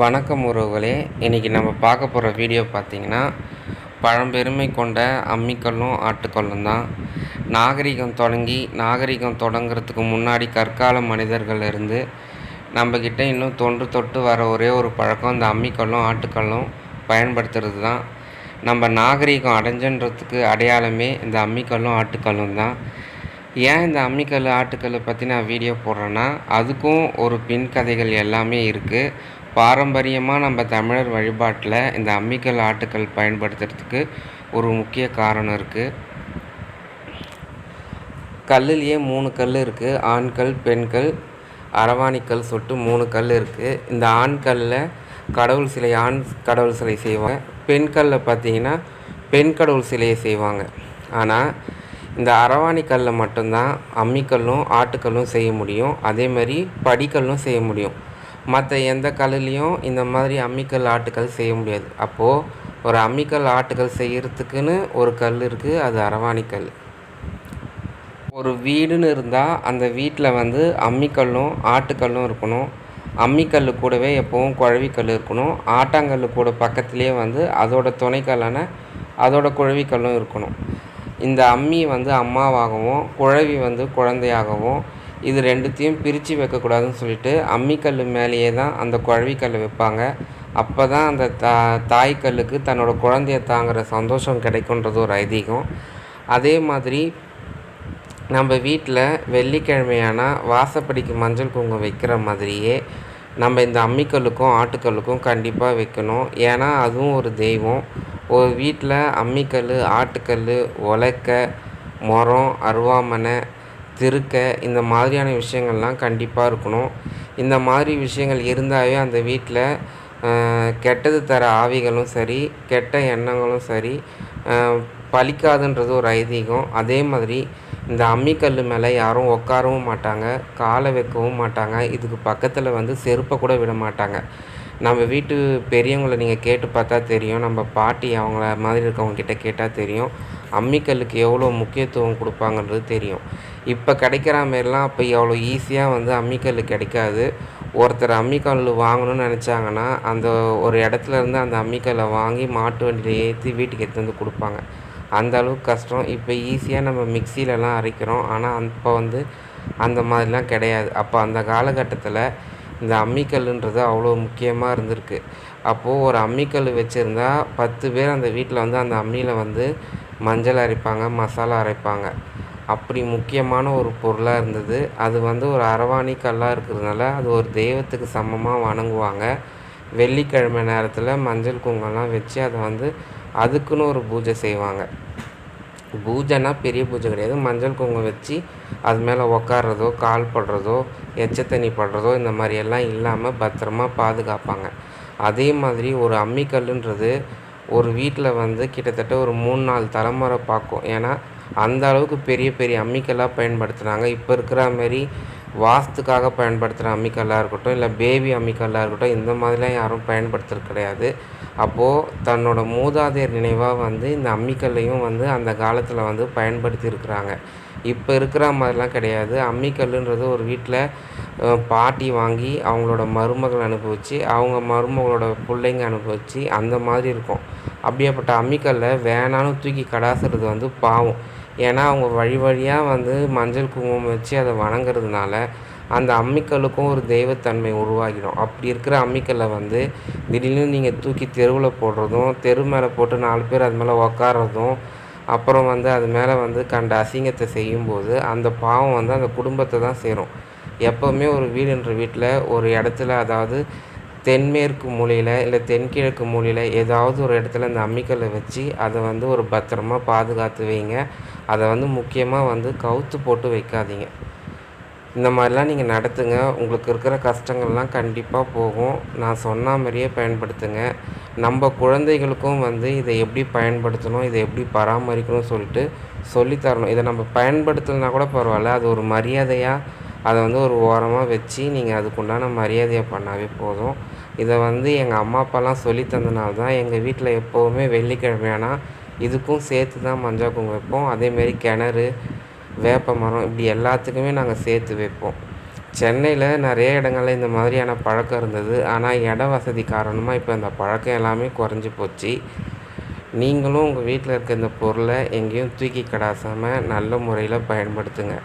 வணக்கம் உறவுகளே. இன்றைக்கி நம்ம பார்க்க போகிற வீடியோ பார்த்திங்கன்னா பழம்பெருமை கொண்ட அம்மிக்கல்லும் ஆட்டுக்கல்லும் தான். நாகரிகம் தொடங்கி நாகரிகம் தொடங்குறதுக்கு முன்னாடி கற்கால மனிதர்கள் இருந்து நம்மக்கிட்ட இன்னும் தொன்று தொட்டு வர ஒரே ஒரு பழக்கம் இந்த அம்மிக்கல்லும் ஆட்டுக்கல்லும் பயன்படுத்துறது தான். நம்ம நாகரிகம் அடைஞ்சன்றதுக்கு அடையாளமே இந்த அம்மிக்கல்லும் ஆட்டுக்கல்லும் தான். ஏன் இந்த அம்மிக்கல் ஆட்டுக்கல்லை பற்றி நான் வீடியோ போடுறேன்னா அதுக்கும் ஒரு பின் கதைகள் எல்லாமே இருக்குது பாரம்பரியமாக நம்ம தமிழர் வழிபாட்டில் இந்த அம்மிக்கல் ஆட்டுக்கல் பயன்படுத்துறதுக்கு ஒரு முக்கிய காரணம் இருக்குது கல்லுலேயே மூணு கல் இருக்குது ஆண்கள் பெண்கள் அரவாணிக்கல் சொட்டு மூணு கல் இருக்குது இந்த ஆண்கல்லில் கடவுள் சிலை ஆண் கடவுள் சிலை செய்வாங்க. பெண்களில் பார்த்தீங்கன்னா பெண் கடவுள் சிலையை செய்வாங்க. ஆனால் இந்த அரவாணிக்கல்லில் மட்டும்தான் அம்மிக்கல்லும் ஆட்டுக்கல்லும் செய்ய முடியும். அதே மாதிரி படிக்கல்லும் செய்ய முடியும். மற்ற எந்த கல்லுலேயும் இந்த மாதிரி அம்மிக்கல் ஆட்டுக்கல் செய்ய முடியாது. அப்போது ஒரு அம்மிக்கல் ஆட்டுக்கல் செய்கிறதுக்குன்னு ஒரு கல் இருக்குது அது அரவாணிக்கல் ஒரு வீடுன்னு இருந்தால் அந்த வீட்டில் வந்து அம்மிக்கல்லும் ஆட்டுக்கல்லும் இருக்கணும். அம்மிக்கல் கூடவே எப்போவும் குழவிக்கல் இருக்கணும். ஆட்டாங்கல் கூட பக்கத்துலேயே வந்து அதோட துணைக்கல்லான அதோட குழவிக்கல்லும் இருக்கணும். இந்த அம்மி வந்து அம்மாவாகவும் குழவி வந்து குழந்தையாகவும் இது ரெண்டுத்தையும் பிரித்து வைக்கக்கூடாதுன்னு சொல்லிட்டு அம்மிக்கல் மேலேயே தான் அந்த குழவிக்கல் வைப்பாங்க. அப்போ தான் அந்த தா தாய்க்கல்லுக்கு தன்னோட குழந்தைய தாங்குகிற சந்தோஷம் கிடைக்குன்றது ஒரு ஐதீகம். அதே மாதிரி நம்ம வீட்டில் வெள்ளிக்கிழமையானால் வாசப்படிக்கு மஞ்சள் குங்குமம் வைக்கிற மாதிரியே நம்ம இந்த அம்மிக்கல்லுக்கும் ஆட்டுக்கல்லுக்கும் கண்டிப்பாக வைக்கணும். ஏன்னா அதுவும் ஒரு தெய்வம். ஒரு வீட்டில் அம்மிக்கல் ஆட்டுக்கல் உலக்க மரம் அருவாமனை திருக்க இந்த மாதிரியான விஷயங்கள்லாம் கண்டிப்பாக இருக்கணும். இந்த மாதிரி விஷயங்கள் இருந்தாவே அந்த வீட்டில் கெட்டது தர ஆவிகளும் சரி கெட்ட எண்ணங்களும் சரி பலிக்காதுன்றது ஒரு ஐதீகம். அதே மாதிரி இந்த அம்மிக்கல் மேலே யாரும் உட்காரவும் மாட்டாங்க காலை வைக்கவும் மாட்டாங்க இதுக்கு பக்கத்தில் வந்து செருப்பை கூட விட மாட்டாங்க. நம்ம வீட்டு பெரியவங்களை நீங்கள் கேட்டு பார்த்தா தெரியும் நம்ம பாட்டி அவங்கள மாதிரி இருக்கவங்க கிட்ட கேட்டால் தெரியும் அம்மிக்கல்லுக்கு எவ்வளோ முக்கியத்துவம் கொடுப்பாங்கன்றது தெரியும். இப்போ கிடைக்கிற மாரிலாம் அப்போ எவ்வளோ ஈஸியாக வந்து அம்மிக்கல் கிடைக்காது. ஒருத்தர் அம்மிக்கல் வாங்கணும்னு நினச்சாங்கன்னா அந்த ஒரு இடத்துல இருந்து அந்த அம்மிக்கல்லை வாங்கி மாட்டு வண்டியில் ஏற்றி வீட்டுக்கு எடுத்து வந்து கொடுப்பாங்க. அந்த அளவுக்கு கஷ்டம். இப்போ ஈஸியாக நம்ம மிக்சிலலாம் அரைக்கிறோம். ஆனால் அப்போ வந்து அந்த மாதிரிலாம் கிடையாது. அப்போ அந்த காலகட்டத்தில் இந்த அம்மிக்கல்லுன்றது அவ்வளோ முக்கியமாக இருந்திருக்கு. அப்போது ஒரு அம்மிக்கல் வச்சுருந்தா பத்து பேர் அந்த வீட்டில் வந்து அந்த அம்மியில் வந்து மஞ்சள் அரைப்பாங்க மசாலா அரைப்பாங்க. அப்படி முக்கியமான ஒரு பொருளாக இருந்தது. அது வந்து ஒரு அரவாணி கல்லாக இருக்கிறதுனால அது ஒரு தெய்வத்துக்கு சமமாக வணங்குவாங்க. வெள்ளிக்கிழமை நேரத்தில் மஞ்சள் குங்கம்லாம் வச்சு அதை வந்து அதுக்குன்னு ஒரு பூஜை செய்வாங்க. பூஜைனா பெரிய பூஜை கிடையாது. மஞ்சள் குங்குமம் வச்சு அது மேலே உக்காடுறதோ கால் படுறதோ எச்ச தண்ணி படுறதோ இந்த மாதிரி எல்லாம் இல்லாமல் பத்திரமா பாதுகாப்பாங்க. அதே மாதிரி ஒரு அம்மிக்கல்லுன்றது ஒரு வீட்டில் வந்து கிட்டத்தட்ட ஒரு மூணு நாலு தலைமுறை பார்க்கும். ஏன்னா அந்த அளவுக்கு பெரிய பெரிய அம்மிக்கல்லாக பயன்படுத்துனாங்க இப்போ இருக்கிற மாரி வாஸ்துக்காக பயன்படுத்துகிற அம்மிக்கல்லாக இருக்கட்டும் இல்லை பேபி அம்மிக்கல்லாக இருக்கட்டும் இந்த மாதிரிலாம் யாரும் பயன்படுத்துறது கிடையாது. அப்போது தன்னோட மூதாதையர் நினைவாக வந்து இந்த அம்மிக்கல்லையும் வந்து அந்த காலத்தில் வந்து பயன்படுத்தி இருக்கிறாங்க. இப்போ இருக்கிற மாதிரிலாம் கிடையாது. அம்மிக்கல்லுன்றது ஒரு வீட்டில் பாட்டி வாங்கி அவங்களோட மருமகள் அனுபவிச்சு அவங்க மருமகளோட பிள்ளைங்க அனுபவிச்சு அந்த மாதிரி இருக்கும். அப்படியேப்பட்ட அம்மிக்கல்லை வேணான்னு தூக்கி கடாசுறது வந்து பாவம். ஏன்னா அவங்க வழி வழியாக வந்து மஞ்சள் குங்குமம் வச்சு அதை வணங்குறதுனால அந்த அம்மிக்கல்லுக்கும் ஒரு தெய்வத்தன்மை உருவாகிடும். அப்படி இருக்கிற அம்மிக்கல்லை வந்து திடீர்னு நீங்கள் தூக்கி தெருவில் போடுறதும் தெரு மேலே போட்டு நாலு பேர் அது மேலே உக்காடுறதும் அப்புறம் வந்து அது மேலே வந்து கண்ட அசிங்கத்தை செய்யும்போது அந்த பாவம் வந்து அந்த குடும்பத்தை தான் சேரும். எப்போவுமே ஒரு வீடுன்ற வீட்டில் ஒரு இடத்துல அதாவது தென்மேற்கு மூலையில் இல்லை தென்கிழக்கு மூலையில் ஏதாவது ஒரு இடத்துல அந்த அம்மிக்கல்லை வச்சு அதை வந்து ஒரு பத்திரமா பாதுகாத்து வைங்க. அதை வந்து முக்கியமாக வந்து கவுத்து போட்டு வைக்காதீங்க. இந்த மாதிரிலாம் நீங்கள் நடத்துங்க. உங்களுக்கு இருக்கிற கஷ்டங்கள்லாம் கண்டிப்பாக போகும். நான் சொன்ன மாதிரியே பயன்படுத்துங்க. நம்ம குழந்தைகளுக்கும் வந்து இதை எப்படி பயன்படுத்தணும் இதை எப்படி பராமரிக்கணும்னு சொல்லிட்டு சொல்லித்தரணும் இதை நம்ம பயன்படுத்தலைனா கூட பரவாயில்ல. அது ஒரு மரியாதையாக அதை வந்து ஒரு ஓரமாக வச்சு நீங்கள் அதுக்குண்டான மரியாதையை பண்ணாவே போதும். இதை வந்து எங்கள் அம்மா அப்பாலாம் சொல்லி தந்தனால தான் எங்கள் வீட்டில் எப்போவுமே வெள்ளிக்கிழமையானா இதுக்கும் சேர்த்து தான் மஞ்சள் குங்குமம் வைப்போம். அதேமாரி கிணறு வேப்ப மரம் இப்படி எல்லாத்துக்குமே நாங்கள் சேர்த்து வைப்போம். சென்னையில் நிறைய இடங்கள்ல இந்த மாதிரியான பழக்கம் இருந்தது. ஆனால் இட வசதி காரணமாக இப்போ இந்த பழக்கம் எல்லாமே குறைஞ்சி போச்சு. நீங்களும் உங்கள் வீட்டில் இருக்க இந்த பொருளை எங்கேயும் தூக்கி கடாசாமல் நல்ல முறையில் பயன்படுத்துங்க.